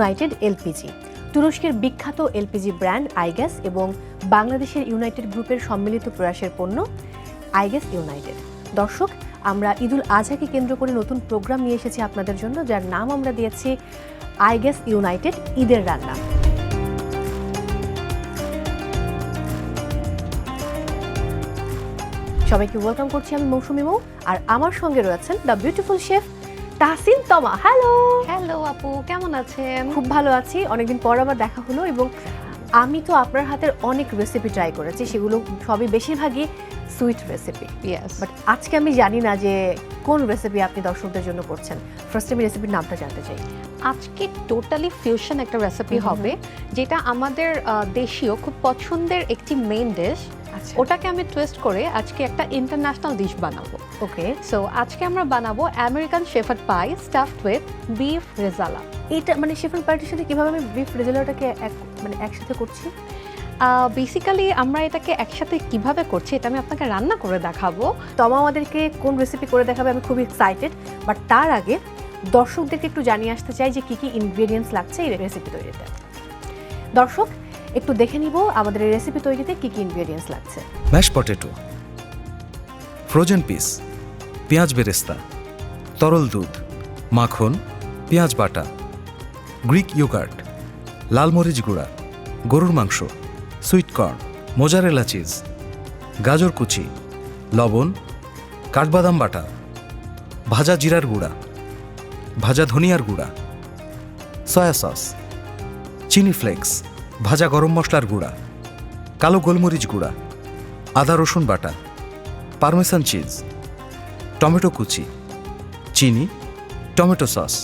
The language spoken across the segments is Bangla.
United LPG. তুরস্কের বিখ্যাত এলপিজি ব্র্যান্ড আইগ্যাস এবং বাংলাদেশের ইউনাইটেড গ্রুপের সম্মিলিত প্রয়াসের পণ্য আইগ্যাস ইউনাইটেড। দর্শক, আমরা ঈদুল আজহাকে কেন্দ্র করে নতুন প্রোগ্রাম নিয়ে এসেছি আপনাদের জন্য, যার নাম আমরা দিয়েছি আইগ্যাস ইউনাইটেড ঈদের রান্না। সবাইকে ওয়েলকাম করছি আমি মৌসুমি মৌ, আর আমার সঙ্গে রয়েছেন দ্য বিউটিফুল শেফ তাহসিন তমা হ্যালো হ্যালো আপু কেমন আছেন? খুব ভালো আছি অনেকদিন পর আবার দেখা হলো এবং আমি তো আপনার হাতের অনেক রেসিপি ট্রাই করেছি সেগুলো সবই বেশিরভাগই সুইট রেসিপি ইয়েস বাট আজকে আমি জানি না যে কোন রেসিপি আপনি দর্শকদের জন্য করছেন। ফার্স্ট আমি রেসিপির নামটা জানতে চাই। আজকে টোটালি ফিউশন একটা রেসিপি হবে যেটা আমাদের দেশীয় খুব পছন্দের একটি মেইন ডিশ ওটাকে আমি টুয়েস্ট করে আজকে একটা ইন্টারন্যাশনাল ডিশ বানাবো। ওকে সো আজকে আমরা বানাবো American shepherd pie stuffed with beef rezala এটা মানে শেফেল পার্টির সাথে কীভাবে আমি বিফ রেজুলারটাকে এক মানে একসাথে করছি? বেসিক্যালি আমরা এটাকে একসাথে কীভাবে করছি এটা আমি আপনাকে রান্না করে দেখাবো। তমা আমাদেরকে কোন রেসিপি করে দেখাবে আমি খুবই এক্সাইটেড বাট তার আগে দর্শকদেরকে একটু জানিয়ে আসতে চাই যে কী কী ইনগ্রেডিয়েন্টস লাগছে এই রেসিপি তৈরিতে। দর্শক একটু দেখে নিব আমাদের এই রেসিপি তৈরিতে কি কি ইনগ্রেডিয়েন্টস লাগছে। ম্যাশ পটেটো ফ্রোজেন পিস পেঁয়াজ বেরেস্তা, তরল দুধ, মাখন, পেঁয়াজ বাটা গ্রিক ইয়োগার্ট লাল মরিচ গুঁড়া, গরুর মাংস সুইট কর্ন মোজারেলা চিজ গাজর কুচি, লবণ, কাঠবাদাম বাটা, ভাজা জিরার গুঁড়া, ভাজা ধনিয়ার গুঁড়া সয়া সস চিনি ফ্লেক্স ভাজা গরম মশলার গুঁড়া, কালো গোলমরিচ গুঁড়া, আদা রসুন বাটা, পারমেসান চিজ, টমেটো কুচি, চিনি, টমেটো সস।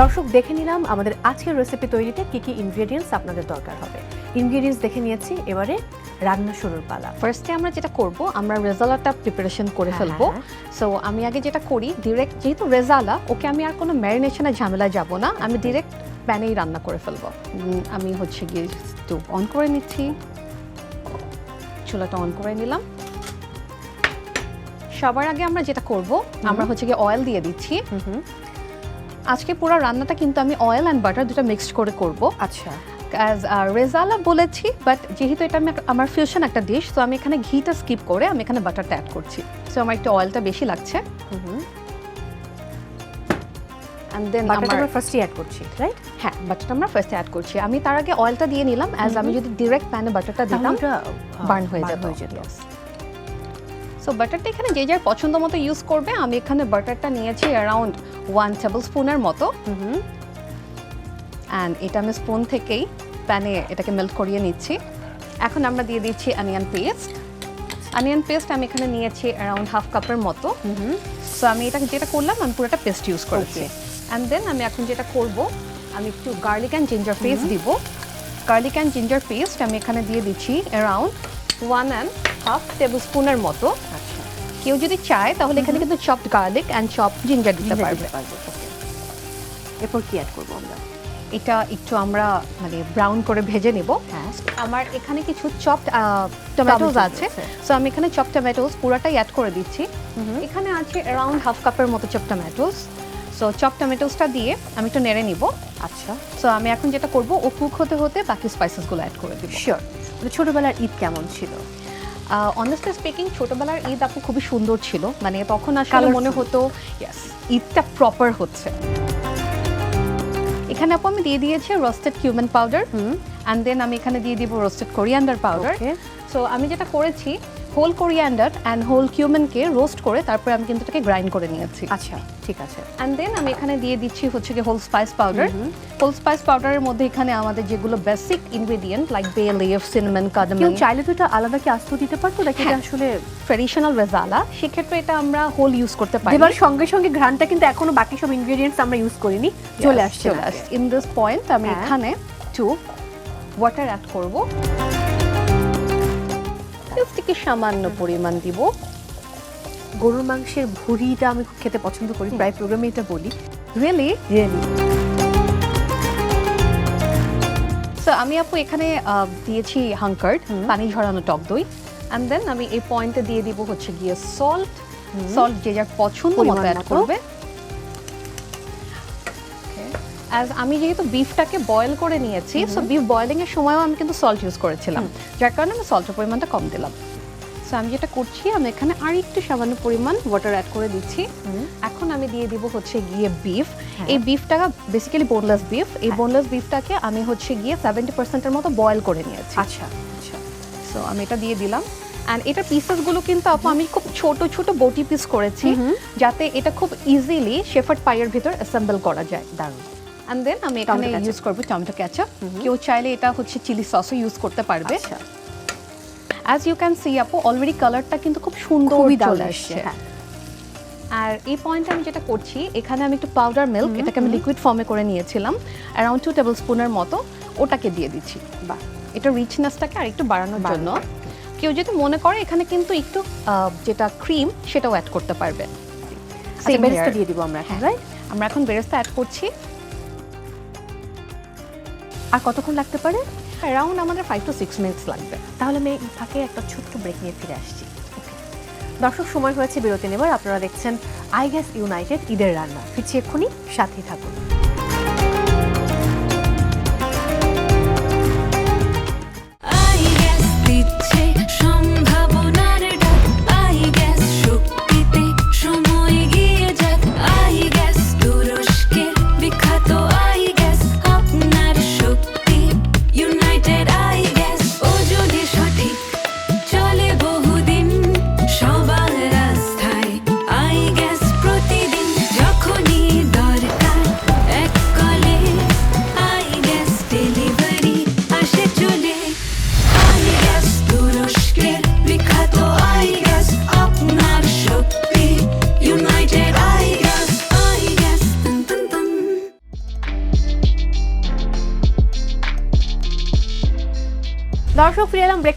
দর্শক, দেখে নিলাম আমাদের আজকের রেসিপি তৈরিতে কি কি ইনগ্রেডিয়েন্টস আপনাদের দরকার হবে। ইনগ্রেডিয়েন্টস দেখে নিয়েছি, এবারে রান্না শুরুর পালা। ফার্স্টে আমরা যেটা করব আমরা রেজালাটা প্রিপারেশন করে হ্যাঁ, ফেলব। হ্যাঁ। সো আমি আগে যেটা করি ডিরেক্ট যেহেতু রেজালা ওকে আমি আর কোনো ম্যারিনেশনের ঝামেলা যাব না। আমি ডিরেক্ট প্যানেই রান্না করে ফেলব। আমি হচ্ছে গিয়ে স্টোভ অন করে নিচ্ছি। চুলাটা অন করে নিলাম। সবার আগে আমরা যেটা করব আমরা হচ্ছে গিয়ে অয়েল দিয়ে দিচ্ছি। আজকে পুরো রান্নাটা কিন্তু আমি অয়েল অ্যান্ড বাটার দুটো মিক্সড করে করব। আচ্ছা। অ্যাজ রেজালা বলেছি বাট যেহেতু এটা আমি আমার ফিউশন একটা ডিশ তো আমি এখানে ঘিটা স্কিপ করে আমি এখানে বাটারটা অ্যাড করছি। সো আমার একটু অয়েলটা বেশি লাগছে। অ্যান্ড দেন বাটারটা আমরা ফার্স্টই অ্যাড করছি রাইট হ্যাঁ বাটারটা আমরা ফার্স্টে অ্যাড করছি। আমি তার আগে অয়েলটা দিয়ে নিলাম অ্যাজ আমি যদি ডিরেক্ট প্যানে বাটারটা দিতাম বার্ন হয়ে যেত। হয়ে যেত। সো বাটারটা এখানে যে যার পছন্দ মতো ইউজ করবে আমি এখানে বাটারটা নিয়েছি অ্যারাউন্ড ওয়ান টেবিল স্পুনের মতো অ্যান্ড এটা আমি স্পুন থেকেই প্যানে এটাকে মেল্ট করিয়ে নিচ্ছি। এখন আমরা দিয়ে দিচ্ছি অনিয়ন পেস্ট অনিয়ন পেস্ট আমি এখানে নিয়েছি অ্যারাউন্ড হাফ কাপের মতো। সো আমি এটা যেটা করলাম আমি পুরোটা পেস্ট ইউজ করেছি। অ্যান্ড দেন আমি এখন যেটা করব আমি একটু গার্লিক অ্যান্ড জিঞ্জার পেস্ট দিব। গার্লিক অ্যান্ড জিঞ্জার পেস্ট আমি এখানে দিয়ে দিচ্ছি around one and half table স্পুনের মতো। আচ্ছা। কেউ যদি চায় তাহলে এখানে কিন্তু chopped garlic and chop ginger দিতে পারবে। এরপর কি অ্যাড করব আমরা? এটা একটু আমরা মানে ব্রাউন করে ভেজে নেব। হ্যাঁ। আমার এখানে কিছু চপড টমেটোস আছে। সো আমি এখানে চপ টমেটোস পুরোটাই অ্যাড করে দিচ্ছি। এখানে আছে অ্যারাউন্ড হাফ কাপের মতো চপ টমেটোস সো চপ টমেটোসটা দিয়ে আমি একটু নেড়ে নিব। আচ্ছা। সো আমি এখন যেটা করব ও কুক হতে হতে বাকি স্পাইসেসগুলো অ্যাড করে দিব। শিওর ছোটবেলার ঈদ কেমন ছিল? অনেস্টলি স্পিকিং ছোটবেলার ঈদ আপু খুবই সুন্দর ছিল। মানে তখন আসলে মনে হতো ঈদটা প্রপার হচ্ছে। এখানে আপু আমি দিয়ে দিয়েছি roasted cumin powder and then আমি এখানে দিয়ে দিব রোস্টেড কোরিয়ান্ডার পাউডার সো আমি যেটা করেছি হোল কোরিয়ান্ডার অ্যান্ড হোল কিউমেনকে রোস্ট করে তারপরে আমি কিন্তু এটাকে গ্রাইন্ড করে নিয়েছি। আচ্ছা ঠিক আছে। অ্যান্ড দেন আমি এখানে দিয়ে দিচ্ছি হচ্ছে কি whole spice powder whole spice পাউডারের মধ্যে এখানে আমাদের যেগুলো basic ingredient like bay leaf cinnamon কেউ কার্ডামন চাইলে তো এটা আলাদা কি আস্ত দিতে পারতো? নাকি এটা হ্যাঁ। আসলে ট্রেডিশনাল রেজালা সেক্ষেত্রে এটা আমরা হোল ইউজ করতে পারি। দেবার সঙ্গে সঙ্গে ঘ্রাণটা কিন্তু এখনও বাকি সব ইনগ্রেডিয়েন্টস আমরা ইউজ করিনি। চলে আসছে ইন দিস পয়েন্ট আমি হ্যাঁ। এখানে টু ওয়াটার অ্যাড করব। জাস্ট একটু সামান্য পরিমাণ দিব। গরুর মাংসের ভুড়িটা আমি খেতে পছন্দ করি প্রায় প্রোগ্রামে এটা বলি। রিয়েলি রিয়েলি সো আমি আপু এখানে দিয়েছি হাঙ্কার্ড পানি ঝরানো টক দই। অ্যান্ড দেন আমি এই পয়েন্টে দিয়ে দিব হচ্ছে গিয়ে সল্ট সল্ট যে যার পছন্দ মতো অ্যাড করবে। অ্যাজ আমি যেহেতু বিফটাকে বয়েল করে নিয়েছি সো বিফ বয়েলিং এর সময়ও আমি কিন্তু সল্ট ইউজ করেছিলাম। যার কারণে আমি সল্টের পরিমাণটা কম দিলাম। সো আমি যেটা করছি আমি এখানে আর একটু সামান্য পরিমাণ ওয়াটার অ্যাড করে দিচ্ছি। এখন আমি দিয়ে দিব হচ্ছে গিয়ে বিফ এই বিফটা বেসিক্যালি বোনলেস বিফ এই বোনলেস বিফটাকে আমি হচ্ছে গিয়ে সেভেন্টি পার্সেন্টের মতো বয়েল করে নিয়েছি। আচ্ছা আচ্ছা। সো আমি এটা দিয়ে দিলাম। অ্যান্ড এটার পিসেসগুলো কিন্তু আপু আমি খুব ছোট ছোট বটি পিস করেছি। যাতে এটা খুব ইজিলি শেফার্ড পাইয়ের ভিতর অ্যাসেম্বল করা যায়। দারুণ। অ্যান্ড দেন আমি এখানে ইউজ করব টমেটো ক্যাচাপ কেউ চাইলে এটা হচ্ছে চিলি সসও ইউজ করতে পারবে। আচ্ছা। অ্যাজ ইউ ক্যান সি আপু অলরেডি কালারটা কিন্তু খুব সুন্দর চলে আসছে হ্যাঁ। আর এই পয়েন্টে আমি যেটা করছি এখানে আমি একটু পাউডার মিল্ক এটাকে আমি লিকুইড ফর্মে করে নিয়েছিলাম। অ্যারাউন্ড টু টেবিল স্পুনের মতো ওটাকে দিয়ে দিচ্ছি। বাহ। এটা রিচনেসটাকে আর একটু বাড়ানোর জন্য। কেউ যদি মনে করে এখানে কিন্তু একটু যেটা ক্রিম সেটাও অ্যাড করতে পারবে। আচ্ছা বেরেস্তা দিয়ে দিব আমরা এখন হ্যাঁ। রাইট আমরা এখন বেরেস্তা অ্যাড করছি। আর কতক্ষণ লাগতে পারে? অ্যারাউন্ড আমাদের ফাইভ টু সিক্স মিনিটস লাগবে। তাহলে আমি ফাঁকে একটা ছোট্ট ব্রেক নিয়ে ফিরে আসছি। দর্শক সময় হয়েছে বিরতি নেবার। আপনারা দেখছেন আই গ্যাস ইউনাইটেড ঈদের রান্না। ফিরছি এক্ষুনি সাথেই থাকুন।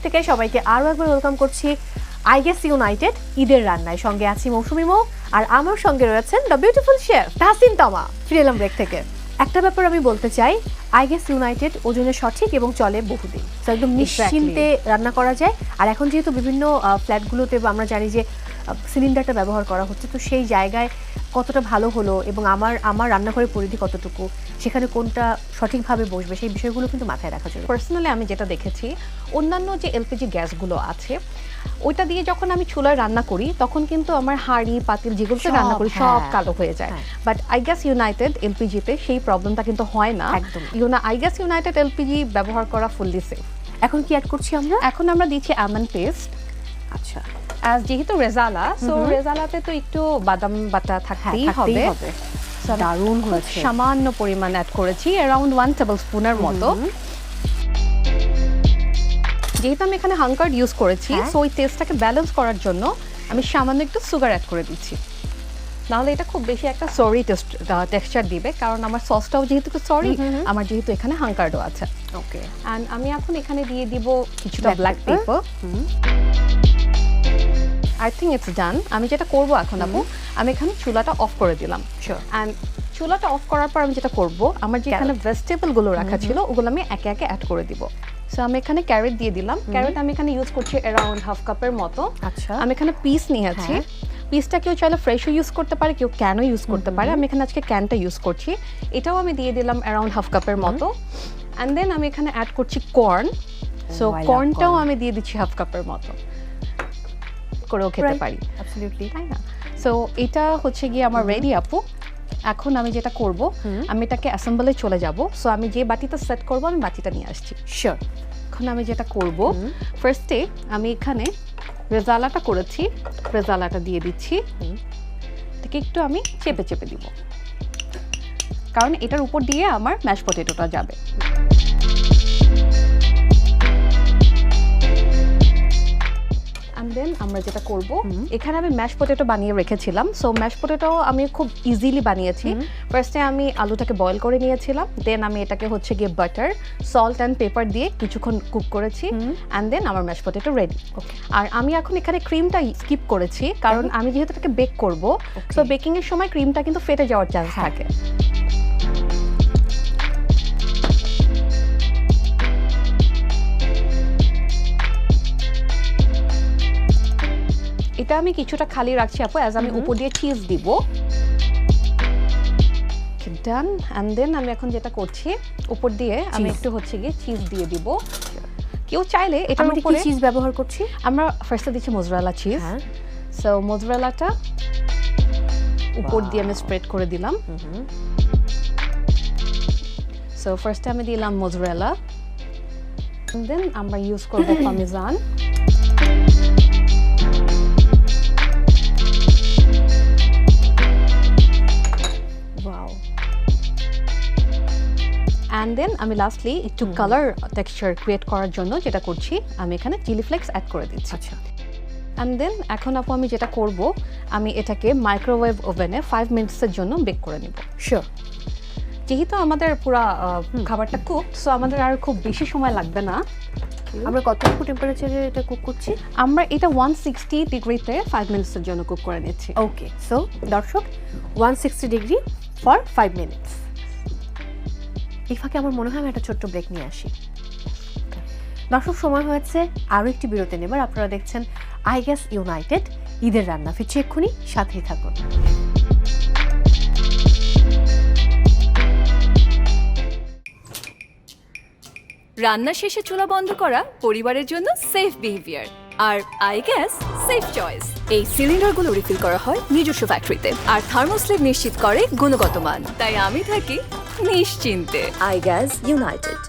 থেকে সবাইকে আরও একবার ওয়েলকাম করছি আই গেস ইউনাইটেড ঈদের রান্নায়। সঙ্গে আছি মৌসুমি মৌ আর আমার সঙ্গে রয়েছেন দ্য বিউটিফুল শেফ তাহসিন তামা ফিরে এলাম ব্রেক থেকে। একটা ব্যাপার আমি বলতে চাই আই গেস ইউনাইটেড ওজনে সঠিক এবং চলে বহুদিন। একদম নিশ্চিন্তে রান্না করা যায়। আর এখন যেহেতু বিভিন্ন ফ্ল্যাটগুলোতে আমরা জানি যে সিলিন্ডারটা ব্যবহার করা হচ্ছে তো সেই জায়গায় কতটা ভালো হলো এবং আমার আমার রান্নাঘরের পরিধি কতটুকু সেখানে কোনটা সঠিকভাবে বসবে সেই বিষয়গুলো কিন্তু মাথায় রাখা যাবে পার্সোনালি আমি যেটা দেখেছি অন্যান্য যে এলপিজি গ্যাসগুলো আছে ওইটা দিয়ে যখন আমি চুলায় রান্না করি তখন কিন্তু আমার হাঁড়ি পাতিল যেগুলোতে রান্না করি সব হ্যাঁ। কালো হয়ে যায়। বাট আই গ্যাস ইউনাইটেড এলপিজিতে সেই প্রবলেমটা কিন্তু হয় না একদম। ইউনা আই গ্যাস ইউনাইটেড এলপিজি ব্যবহার করা ফুললি সেফ এখন কি অ্যাড করছি আমরা এখন আমরা দিচ্ছি আমন পেস্ট আচ্ছা অ্যাজ যেহেতু রেজালা সো রেজালাতে তো একটু বাদাম বাটা থাকতেই হবে। দারুণ হয়েছে। সামান্য পরিমাণ অ্যাড করেছি অ্যারাউন্ড ওয়ান টেবিল স্পুনের মতো। যেহেতু আমি এখানে হাঙ্কার্ড ইউজ করেছি। সো ওই টেস্টটাকে ব্যালেন্স করার জন্য আমি সামান্য একটু সুগার অ্যাড করে দিচ্ছি। নাহলে এটা খুব বেশি একটা সরি টেস্ট টেক্সচার দিবে কারণ আমার সসটাও যেহেতু সরি আমার যেহেতু এখানে হাঙ্কার্ডও আছে। ওকে অ্যান্ড আমি এখন এখানে দিয়ে দিব কিছুটা black. Pepper I think it's done আমি যেটা করব এখন আপু আমি এখানে চুলাটা অফ করে দিলাম. অ্যান্ড চুলাটা অফ করার পর আমি যেটা করব আমার যে এখানে ভেজিটেবলগুলো রাখা ছিল ওগুলো আমি একে একে অ্যাড করে দিব। সো আমি এখানে ক্যারেট দিয়ে দিলাম। ক্যারেট আমি এখানে ইউজ করছি অ্যারাউন্ড হাফ কাপের মতো। আচ্ছা। আমি এখানে পিস নিয়েছি। হ্যাঁ। পিসটা কেউ চাইলে ফ্রেশও ইউজ করতে পারে কেউ ক্যানও ইউজ করতে পারে। আমি এখানে আজকে ক্যানটা ইউজ করছি। এটাও আমি দিয়ে দিলাম অ্যারাউন্ড হাফ কাপের মতো। অ্যান্ড দেন আমি এখানে অ্যাড করছি কর্ন সো কর্নটাও আমি দিয়ে দিচ্ছি হাফ কাপের মতো। করেও খেতে পারি। অ্যাবসলিউটলি তাই না? সো এটা হচ্ছে গিয়ে আমার রেডি আপু। এখন আমি যেটা করব আমি এটাকে অ্যাসেম্বলে চলে যাব। সো আমি যে বাটিটা সেট করব আমি বাটিটা নিয়ে আসছি। শিওর এখন আমি যেটা করব ফার্স্টে আমি এখানে রেজালাটা করেছি রেজালাটা দিয়ে দিচ্ছি। এটাকে একটু আমি চেপে চেপে দিব। কারণ এটার উপর দিয়ে আমার ম্যাশ পটেটোটা যাবে। আমরা যেটা করব এখানে আমি ম্যাশ পটেটো বানিয়ে রেখেছিলাম। সো ম্যাশ পটেটো আমি খুব ইজিলি বানিয়েছি। ফার্স্টে আমি আলুটাকে বয়েল করে নিয়েছিলাম। দেন আমি এটাকে হচ্ছে গিয়ে বাটার সল্ট অ্যান্ড পেপার দিয়ে কিছুক্ষণ কুক করেছি। অ্যান্ড দেন আমার ম্যাশ পটেটো রেডি আর আমি এখন এখানে ক্রিমটা স্কিপ করেছি। কারণ আমি যেহেতু এটাকে বেক করব সো বেকিংয়ের সময় ক্রিমটা কিন্তু ফেটে যাওয়ার চান্স থাকে। এটা আমি কিছুটা খালি রাখছি আপু অ্যাজ আমি উপর দিয়ে চিজ দিব। ডান অ্যান্ড দেন আমি এখন যেটা করছি উপর দিয়ে আমি একটু হচ্ছে গিয়ে চিজ দিয়ে দিব। কেউ চাইলে এটার আমরা কি উপরে চিজ ব্যবহার করছি? আমরা ফার্স্টে দিচ্ছি মোজরেলা চিজ হ্যাঁ। সো মোজরেলাটা উপর দিয়ে আমি স্প্রেড করে দিলাম। সো ফার্স্টে আমি দিলাম মোজরেলা দেন আমরা ইউজ করব পামিজান অ্যান্ড দেন আমি লাস্টলি একটু কালার টেক্সচার ক্রিয়েট করার জন্য যেটা করছি আমি এখানে চিলি ফ্লেক্স অ্যাড করে দিচ্ছি। আচ্ছা। অ্যান্ড দেন এখন আপু আমি যেটা করব আমি এটাকে মাইক্রোওয়েভ ওভেনে ফাইভ মিনিটসের জন্য বেক করে নিব। শিওর যেহেতু আমাদের পুরা খাবারটা কুক সো আমাদের আর খুব বেশি সময় লাগবে না। আমরা কতটুকু টেম্পারেচারে এটা কুক করছি? আমরা এটা ওয়ান সিক্সটি ডিগ্রিতে ফাইভ মিনিটসের জন্য কুক করে নিচ্ছি। ওকে সো দর্শক one sixty degree for five minutes এই ফাঁকে আমার মনে হয় আমি একটা ছোট্ট ব্রেক নিয়ে আসি। দর্শক, সময় হয়েছে আরও একটি বিরতি নেবার। আপনারা দেখছেন আই গ্যাস ইউনাইটেড ঈদের রান্না ফিরছি এক্ষুনি, সাথেই থাকুন। রান্না শেষে চুলা বন্ধ করা পরিবারের জন্য সেফ বিহেভিয়ার আর আই গ্যাস সেফ চয়েস এই সিলিন্ডারগুলো রিফিল করা হয় নিজস্ব ফ্যাক্টরিতে আর থার্মোস্লেট নিশ্চিত করে গুণগত মান। তাই আমি থাকি নিশ্চিন্তে। আই গ্যাস ইউনাইটেড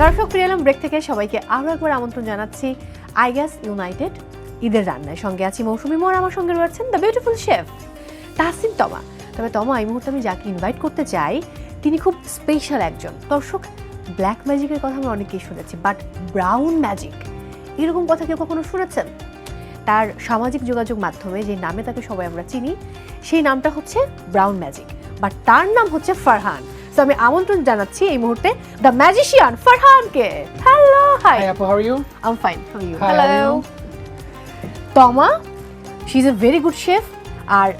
দর্শক ফিরে এলাম ব্রেক থেকে। সবাইকে আরও একবার আমন্ত্রণ জানাচ্ছি আই গ্যাস ইউনাইটেড ঈদের রান্নায়। সঙ্গে আছি মৌসুমি মোর আমার সঙ্গে রয়েছেন দ্য বিউটিফুল শেফ তাহসিন তমা। তবে তমা এই মুহূর্তে আমি যাকে ইনভাইট করতে চাই তিনি খুব স্পেশাল একজন। দর্শক ব্ল্যাক ম্যাজিকের কথা আমরা অনেকেই শুনেছি বাট ব্রাউন ম্যাজিক এরকম কথা কেউ কখনো শুনেছেন? তার সামাজিক যোগাযোগ মাধ্যমে যে নামে তাকে সবাই আমরা চিনি সেই নামটা হচ্ছে ব্রাউন ম্যাজিক বাট তার নাম হচ্ছে ফারহান। তো আমি আমন্ত্রণ জানাচ্ছি এই মুহূর্তে the magician ফারহানকে। Hello hi Hi, Apple. How are you? I'm fine how you how Toma she is a very good chef আর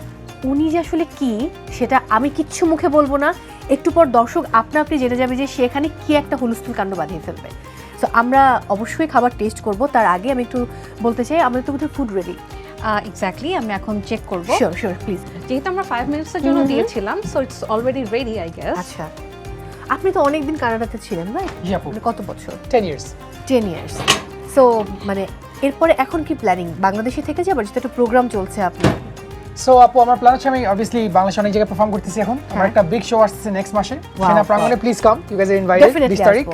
উনি যে আসলে কি সেটা আমি কিচ্ছু মুখে বলব না। একটু পর দর্শক আপনা আপনি জেনে যাবে যে সে এখানে কি একটা হুলস্থুল কাণ্ড বাঁধিয়ে ফেলবে। তো আমরা অবশ্যই খাবার টেস্ট করব। তার আগে আমি একটু বলতে চাই আমাদের তো বোধহয় ফুড রেডি এক্স্যাক্টলি আমি এখন চেক করব। শিওর শিওর প্লিজ যেহেতু আমরা ফাইভ মিনিটসের জন্য দিয়েছিলাম so it's already ready I guess আচ্ছা। আপনি তো অনেকদিন কানাডাতে ছিলেন রাইট Apple. মানে কত বছর? 10 years. টেন ইয়ার্স সো মানে এরপরে এখন কি প্ল্যানিং বাংলাদেশে থেকে যাবার যেটা একটা প্রোগ্রাম চলছে আপনার। সো আপু আমার প্ল্যান হচ্ছে আমি অবভিয়াসলি বাংলাদেশে অনেক জায়গায় পারফর্ম করতেছি এখন। আমার হ্যাঁ। একটা বিগ শো আসছে নেক্সট মাসে। সেনা প্রাঙ্গণে please come you guys are invited Definitely 20 তারিখ।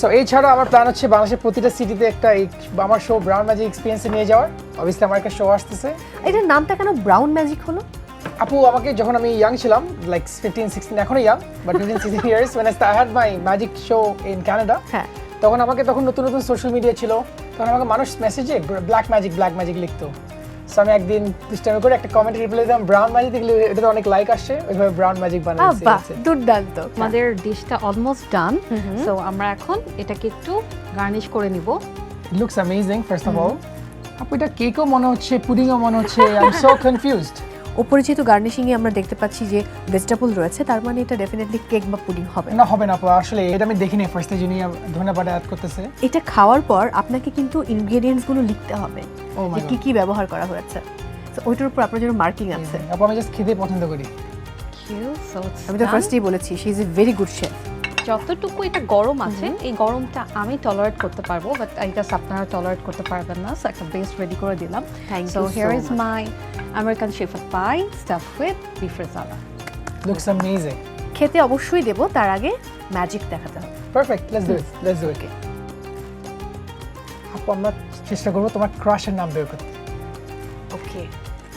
সো এছাড়া আমার প্ল্যান হচ্ছে বাংলাদেশের প্রতিটা সিটিতে একটা এই আমার শো ব্রাউন ম্যাজিক এক্সপিরিয়েন্সে নিয়ে যাওয়ার। অবভিয়াসলি আমার একটা শো আসতেছে। এটার নামটা কেন ব্রাউন ম্যাজিক হলো? আপু আমাকে যখন আমি ইয়াং ছিলাম লাইক ফিফটিন সিক্সটিন এখনও young but fifteen sixteen years when I had my magic show in Canada হ্যাঁ। তখন আমাকে তখন নতুন নতুন সোশ্যাল মিডিয়া ছিল। তখন আমাকে মানুষ মেসেজে ব্ল্যাক ম্যাজিক ব্ল্যাক ম্যাজিক লিখতো। সো আমি একদিন দুষ্টামি করে একটা কমেন্ট রিপ্লাই দিলাম ব্রাউন ম্যাজিক দেখলে এটাতে অনেক লাইক আসছে ওইভাবে ব্রাউন ম্যাজিক দুধ বানাচ্ছি দুর্দান্ত। আমাদের ডিশটা অলমোস্ট ডান সো আমরা এখন এটাকে একটু গার্নিশ করে নিব। Looks amazing first of all আপু এটা কেকও মনে হচ্ছে পুডিংও মনে হচ্ছে আই এম সো কনফিউজড উপরে যেহেতু গার্নিশিং এ আমরা দেখতে পাচ্ছি যে ভেজিটেবল রয়েছে তার মানে এটা ডেফিনেটলি কেক বা পুডিং হবে। না হবে না আসলে এটা আমি দেখিনি ফার্স্ট জন্যই ধন্যবাদ অ্যাড করতেছে। এটা খাওয়ার পর আপনাকে কিন্তু ইনগ্রেডিয়েন্টসগুলো লিখতে হবে ও মাই যে কি কি ব্যবহার করা হয়েছে। তো ওইটার উপর আপনার জন্য মার্কিং আছে। আপু আমি জাস্ট খেতে পছন্দ করি। আমি তো. ফার্স্টেই বলেছি she is a very good chef যতটুকু এটা গরম আছে এই গরমটা আমি টলারেট করতে পারব বাট আই গেস আপনারা টলারেট করতে পারবেন না। সো একটা বেস্ট রেডি করে দিলাম। Thank so here is my American shepherd pie stuff with beef rezala looks amazing খেতে অবশ্যই দেবো তার আগে ম্যাজিক দেখাতে হবে। Perfect let's do it let's do it আপু আমরা চেষ্টা করব তোমার ক্রাশের নাম বের করতে। ওকে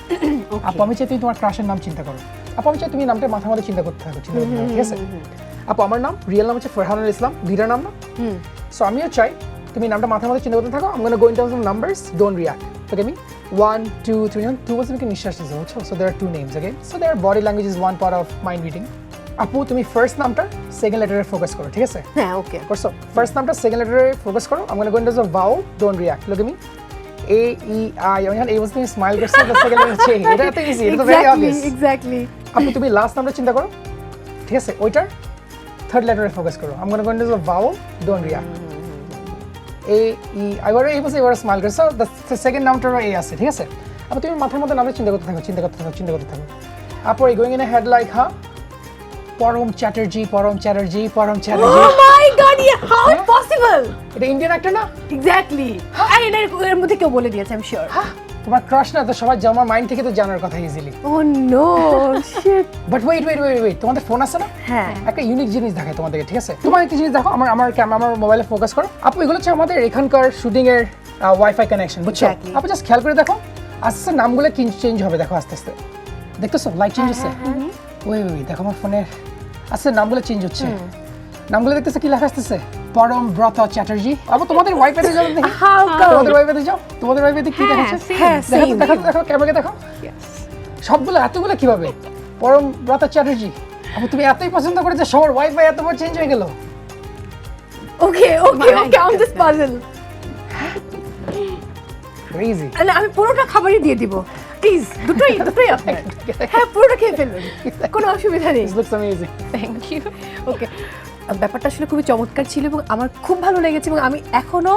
আপু আমি চাই তুমি তোমার ক্রাশের নাম চিন্তা করো। আপু আমি চাই তুমি নামটা মাথা মাথা চিন্তা করতে থাকো চিন্তা করতে থাকো, ঠিক আছে? আপু আমার নাম রিয়েল নাম হচ্ছে ফরহানুল ইসলাম দুইটা নাম না? সো আমিও চাই তুমি নামটা মাথার মাথা চিন্তা করতে থাকো আমি gonna go in terms of numbers don't react okay আমি ওয়ান টু থ্রি টু বলছে তুমি নিঃশ্বাস নিতে বুঝছ? So there two names okay so there body language is one part of mind reading আপু তুমি ফার্স্ট নামটা সেকেন্ড লেটারে ফোকাস করো ঠিক আছে? হ্যাঁ ওকে করছ ফার্স্ট নামটা সেকেন্ড লেটারে ফোকাস করো আমি gonna go in terms of vowel don't react look me A E I আমি এই বলতে তুমি স্মাইল করছ দ্য সেকেন্ড লেটার চেঞ্জ এটা তো ইজি এটা তো ভেরি অবভিয়াস এক্স্যাক্টলি আপু তুমি লাস্ট নামটা চিন্তা করো ঠিক আছে? ওইটার থার্ড লেটারে ফোকাস করো। আমি gonna go in terms of vowel don't A E এবারে এই বসে এবারে স্মাইল করছ সেকেন্ড নামটারও এ আছে ঠিক আছে? আপু তুমি মাথার মধ্যে নামটা চিন্তা করতে থাকো চিন্তা করতে থাকো চিন্তা করতে থাকো। আপু এই গোয়িং ইন হেড লাইক হ্যাঁ পরম চ্যাটার্জি পরম চ্যাটার্জি পরম ও Chatterjee my god how possible এটা ইন্ডিয়ান একটা না? এক্স্যাক্টলি আর এর মধ্যে কেউ বলে দিয়েছে আমি শিওর তোমার ক্রাশ না তো সবাই আমার মাইন্ড থেকে তো জানার কথা easily oh no shit but wait wait wait wait তোমাদের ফোন আছে না? হ্যাঁ। একটা ইউনিক জিনিস দেখায় তোমাদেরকে ঠিক আছে? তোমার একটা জিনিস দেখো আমার আমার ক্যামেরা আমার মোবাইলে ফোকাস করো। আপু এগুলো হচ্ছে আমাদের এখানকার শুটিং এর ওয়াইফাই কানেকশন বুঝছ. আপু জাস্ট খেয়াল করে দেখো আস্তে আস্তে নামগুলো চেঞ্জ হবে দেখো আস্তে আস্তে। দেখতেছো? লাইট চেঞ্জ হচ্ছে? ওই ওই দেখো আমার ফোনের আস্তে নামগুলো চেঞ্জ হচ্ছে। নামগুলো দেখতেছে কি লেখা আসতেছে? পরম ব্রত চ্যাটার্জি। আপু তোমাদের ওয়াইফাইতে যাও দেখি। হাউ তোমাদের ওয়াইফাইতে যাও। তোমাদের ওয়াইফাইতে কি দেখাচ্ছে হ্যাঁ দেখো দেখো ক্যামেরাকে দেখো সবগুলো এতগুলো কীভাবে? পরম ব্রত চ্যাটার্জি। আপু তুমি এতই পছন্দ করে যে সবার ওয়াইফাই এতবার চেঞ্জ হয়ে গেল। Okay okay okay I am this puzzle crazy তাহলে আমি পুরোটা খাবারই দিয়ে দিব। প্লিজ দুটোই দুটোই আপনার হ্যাঁ পুরোটা খেয়ে ফেলুন কোনো অসুবিধা নেই। Looks amazing thank you okay ব্যাপারটা আসলে খুবই চমৎকার ছিল এবং আমার খুব ভালো লেগেছে এবং আমি এখনও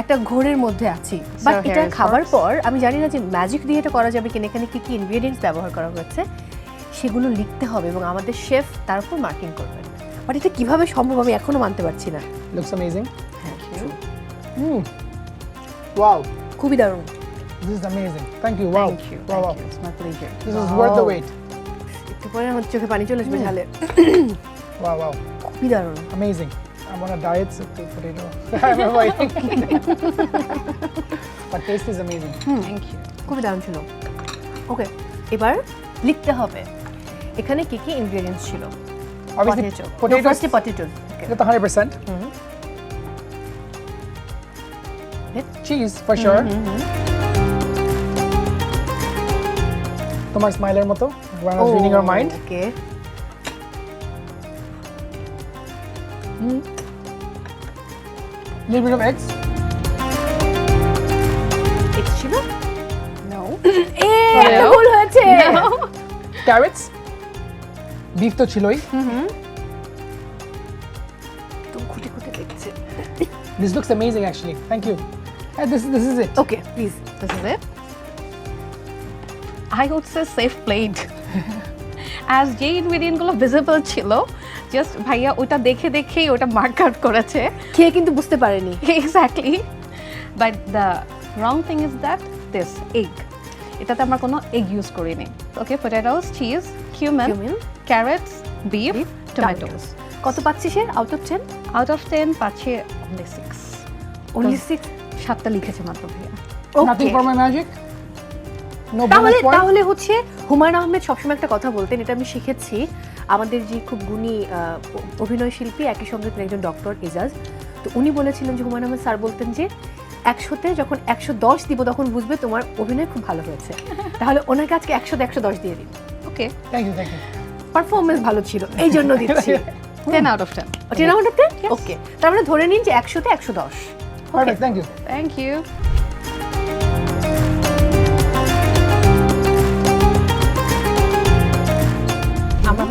একটা ঘোরের মধ্যে আছি। বাট এটা খাবার পর আমি জানি না যে ম্যাজিক দিয়ে এটা করা যাবে কিনা এখানে কি কি ইনগ্রেডিয়েন্টস ব্যবহার করা হয়েছে সেগুলো লিখতে হবে এবং আমাদের শেফ তার উপর মার্কিং করবেন। বাট এটা কীভাবে সম্ভব আমি এখনও মানতে পারছি না। লুকস অ্যামেজিং হুম ওয়াও খুবই দারুণ। This is amazing thank you wow thank you wow wow it's my pleasure this is worth the wait একটু পরে আমার চোখে পানি চলে আসবে ঝালে। ওয়াও ওয়াও খুবই দারুণ amazing I'm on a diet so to potato I'm avoiding but taste is amazing thank you খুবই দারুণ ছিল ওকে এবার লিখতে হবে এখানে কি কি ইনগ্রেডিয়েন্টস ছিল obviously পটেটো ফার্স্টে পটেটো এটা তো 100% cheese for sure তোমার স্মাইলের মতো when I was reading your mind okay little bit of eggs eggs ছিল নো এ একটা ভুল হয়েছে carrots beef তো ছিলই তো খুঁটে খুঁটে দেখছে this looks amazing actually thank you and this this is it okay please this is it I would say safe plate as যে ইনগ্রেডিয়েন্টগুলো ভিজিবল ছিল just ভাইয়া ওটা দেখে দেখেই ওটা মার্ক আউট করেছে। খেয়ে কিন্তু বুঝতে পারেনি। Exactly but the wrong thing is that this egg এটাতে আমরা কোনো এগ ইউজ করিনি। Okay potatoes cheese cumin Cumin, carrots beef tomatoes কত পাচ্ছি সে? Out of ten out of ten পাচ্ছে অনলি সিক্স অনলি সিক্স সাতটা লিখেছে মাত্র ভাইয়া। Nothing for my magic no তাহলে তাহলে হচ্ছে হুমায়ুন আহমেদ সবসময় একটা কথা বলতেন এটা আমি শিখেছি। আমাদের যে খুব গুণী অভিনয় শিল্পী একই সঙ্গে একজন ডক্টর এজাজ তো উনি বলেছিলেন যে হুমায়ুন আহমেদ স্যার বলতেন যে একশোতে যখন একশো দশ দিব তখন বুঝবে তোমার অভিনয় খুব ভালো হয়েছে। তাহলে ওনাকে আজকে একশোতে একশো দশ দিয়ে দিন okay thank you thank you. Performance ভালো ছিল এই জন্য দিচ্ছি। Ten out of ten ten out of ten okay তার মানে ধরে নিন যে একশোতে একশো দশ। Thank you. থ্যাংক ইউ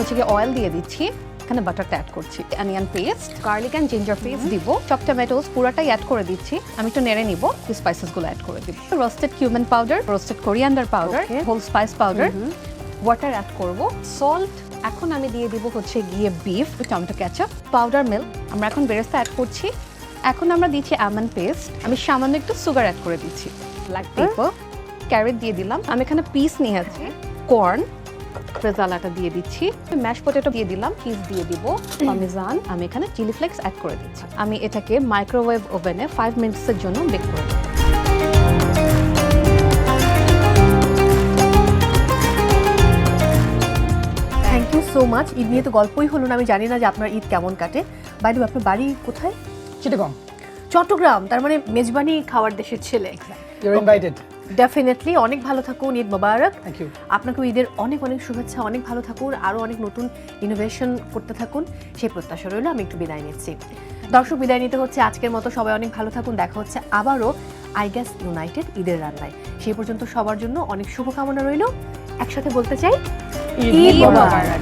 হচ্ছে কি অয়েল দিয়ে দিচ্ছি। এখানে বাটারটা অ্যাড করছি। Onion paste garlic and ginger paste দিব। চপ টমেটোস পুরাটাই অ্যাড করে দিচ্ছি। আমি একটু নেড়ে নিব স্পাইসেসগুলো অ্যাড করে দিব। Roasted cumin powder roasted coriander powder whole spice powder water add করব। সল্ট এখন আমি দিয়ে দিব হচ্ছে গিয়ে beef tomato ketchup powder milk আমরা এখন বেরেস্তা অ্যাড করছি। এখন আমরা দিচ্ছি আমন্ড পেস্ট আমি সামান্য একটু সুগার অ্যাড করে দিচ্ছি। ব্ল্যাক পেপার ক্যারেট দিয়ে দিলাম। আমি এখানে পিস নিয়ে নিয়েছি কর্ন রেজালাটা দিয়ে দিচ্ছি। ম্যাশ পটেটো দিয়ে দিলাম চিজ দিয়ে দিব পারমেজান আমি এখানে চিলি ফ্লেক্স অ্যাড করে দিচ্ছি। আমি এটাকে মাইক্রোওয়েভ ওভেনে ফাইভ মিনিটসের জন্য বেক করে দেবো thank you so much Eid নিয়ে তো গল্পই হলো না আমি জানি না যে আপনার ঈদ কেমন কাটে। বাইরে আপনার বাড়ি কোথায়? চিটাগং। চট্টগ্রাম তার মানে মেজবানি খাওয়ার দেশের ছেলে। You're invited ডেফিনেটলি অনেক ভালো থাকুন ঈদ মোবারক। Thank you. আপনাকেও ঈদের অনেক অনেক শুভেচ্ছা অনেক ভালো থাকুন আরও অনেক নতুন ইনোভেশন করতে থাকুন। সেই প্রত্যাশা রইল আমি একটু বিদায় নিচ্ছি। দর্শক বিদায় নিতে হচ্ছে আজকের মতো। সবাই অনেক ভালো থাকুন দেখা হচ্ছে আবারও আই গ্যাস ইউনাইটেড ঈদের রান্নায়। সেই পর্যন্ত সবার জন্য অনেক শুভকামনা রইল। একসাথে বলতে চাই ঈদ মোবারক।